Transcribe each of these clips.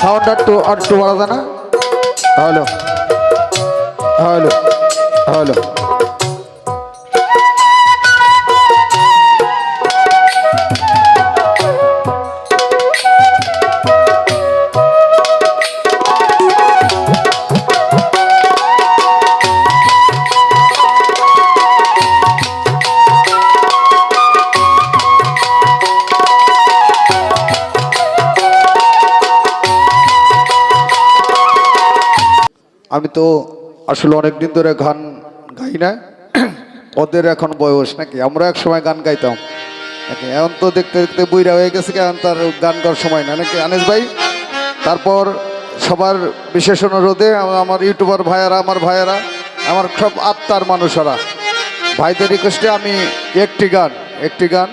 Sound একটু একটু বাড়াতে না? হ্যালো। হ্যালো। হ্যালো। আমি তো আসলে অনেক দিন ধরে গান গাই না। ওদের এখন বয়স নাকি? আমরা এক সময় গান গাইতাম। এখন তো দেখতে দেখতে বইরা হয়ে গেছে এখন তার গান গাওয়ার সময় না। নাকি আনিস ভাই? তারপর সবার বিশেষ অনুরোধে আমার ইউটিউবার ভাইয়ারা, আমার ভাইয়ারা, আমার সব আত্মার মানুষরা, ভাইদের রিকোয়েস্টে আমি একটি গান একটি গান।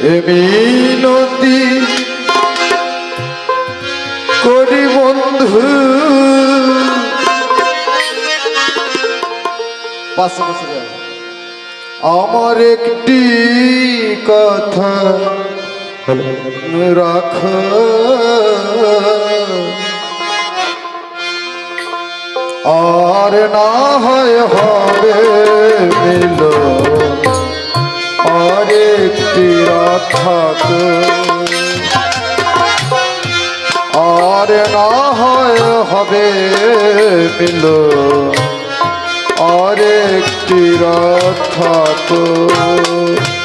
মিনতি করি বন্ধু। আমার একটি কথা রাখ। আর না হয় হবে মিল রাখাত আর না হয় হবে মিল। আর একটি রাখাত এ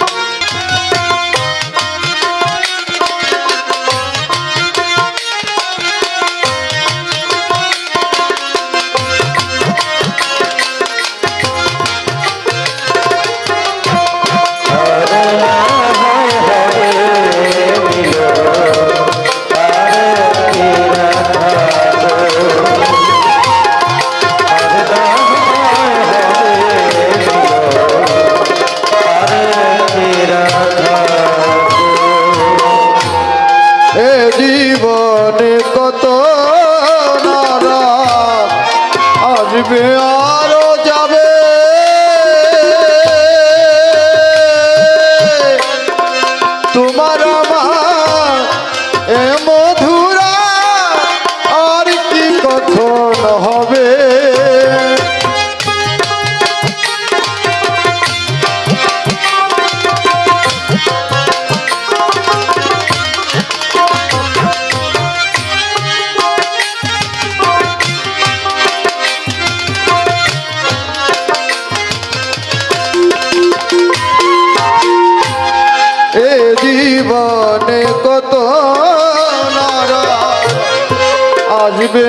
আসবে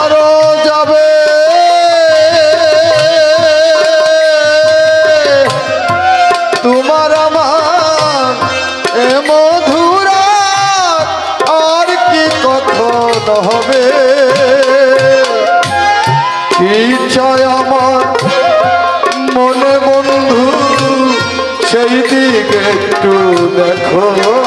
আরও যাবে। তোমার আমার এ মধুরা আর কি কথন হবে? ইচ্ছায় আমার মনে বন্ধু, সেই দিকে একটু দেখো।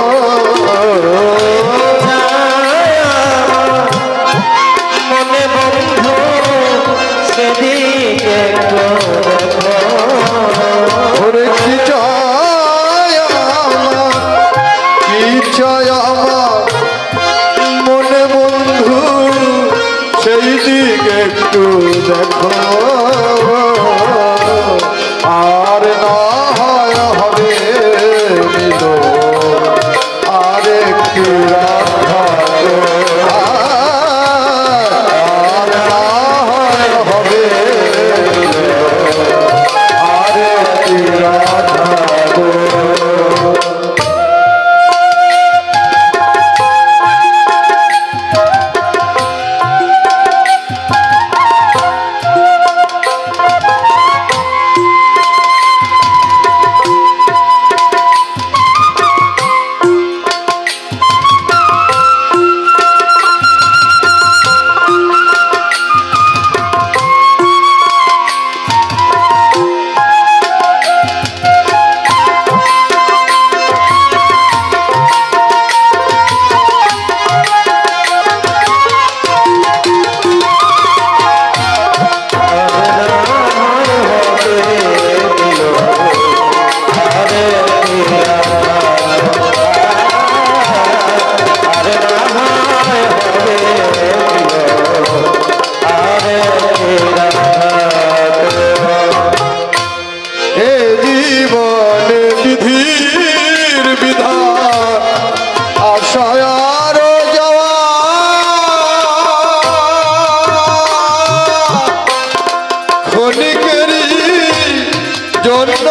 জন্য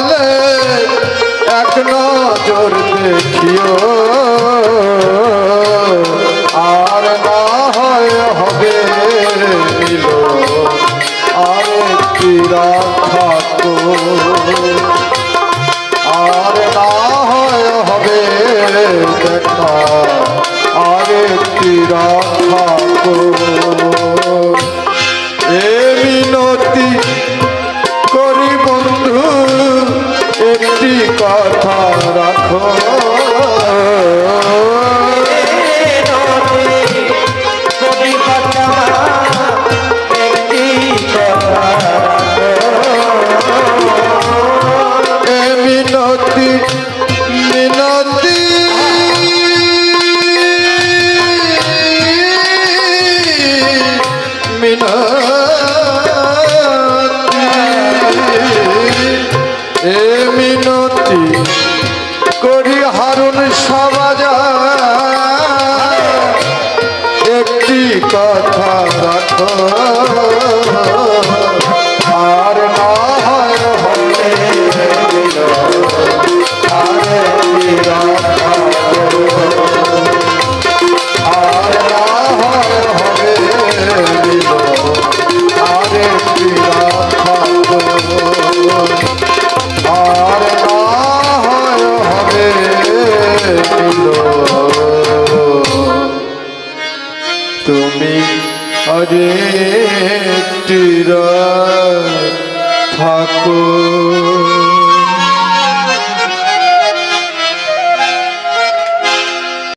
বলে এক নজর দেখিও। আর না হয় হবে মিল, আর একটি রাত থাকো। আর না হয় হবে দেখা, আর একটি রাত কথা রাখো